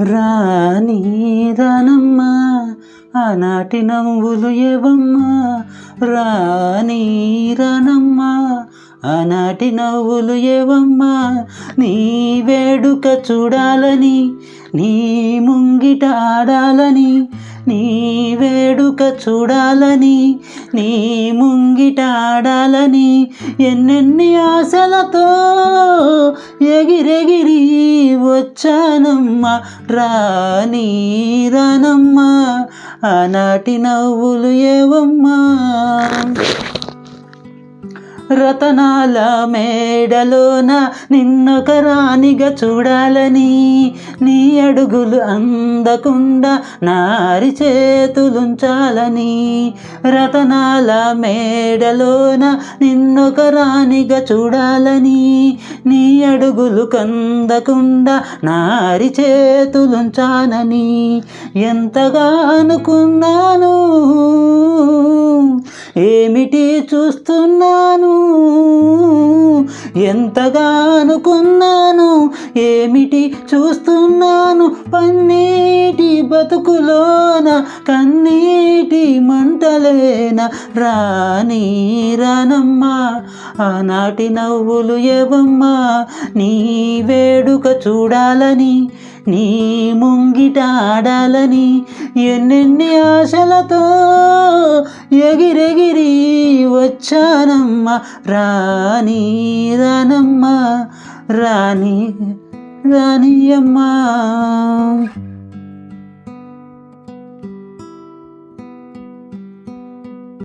రానీదనమ్మా ఆనాటి నవ్వులు ఏవమ్మా? రానీరనమ్మా ఆనాటి నవ్వులు ఏవమ్మా? నీ వేడుక చూడాలని నీ ముంగిట ఆడాలని నీ వేడుక చూడాలని నీ ముంగిట ఆడాలని ఎన్నెన్ని ఆశలతో ఎగిరెగిరి వచ్చానమ్మ రాని రానమ్మా ఆనాటి నవ్వులు ఏవమ్మా? రతనాల మేడలోన నిన్నొక రాణిగా చూడాలని నీ అడుగులు అందకుండా నారి చేతులుంచాలని. రతనాల మేడలోన నిన్నొక రాణిగా చూడాలని నీ అడుగులు కందకుండా నారి చేతులుంచానని. ఎంతగా అనుకున్నాను ఏమిటి చూస్తున్నాను. ఎంతగా అనుకున్నాను ఏమిటి చూస్తున్నాను. పన్నీటి బతుకులోన కన్నీటి మంటలేన రాణి రానమ్మా ఆనాటి నవ్వులు ఏవమ్మా నీ వేడుక చూడాలని నీ ముంగిట ఆడాలని ఎన్నెన్ని ఆశలతో ఎగిరెగిరి వచ్చానమ్మ. రాణి రానమ్మ. రాణి రాణి అమ్మా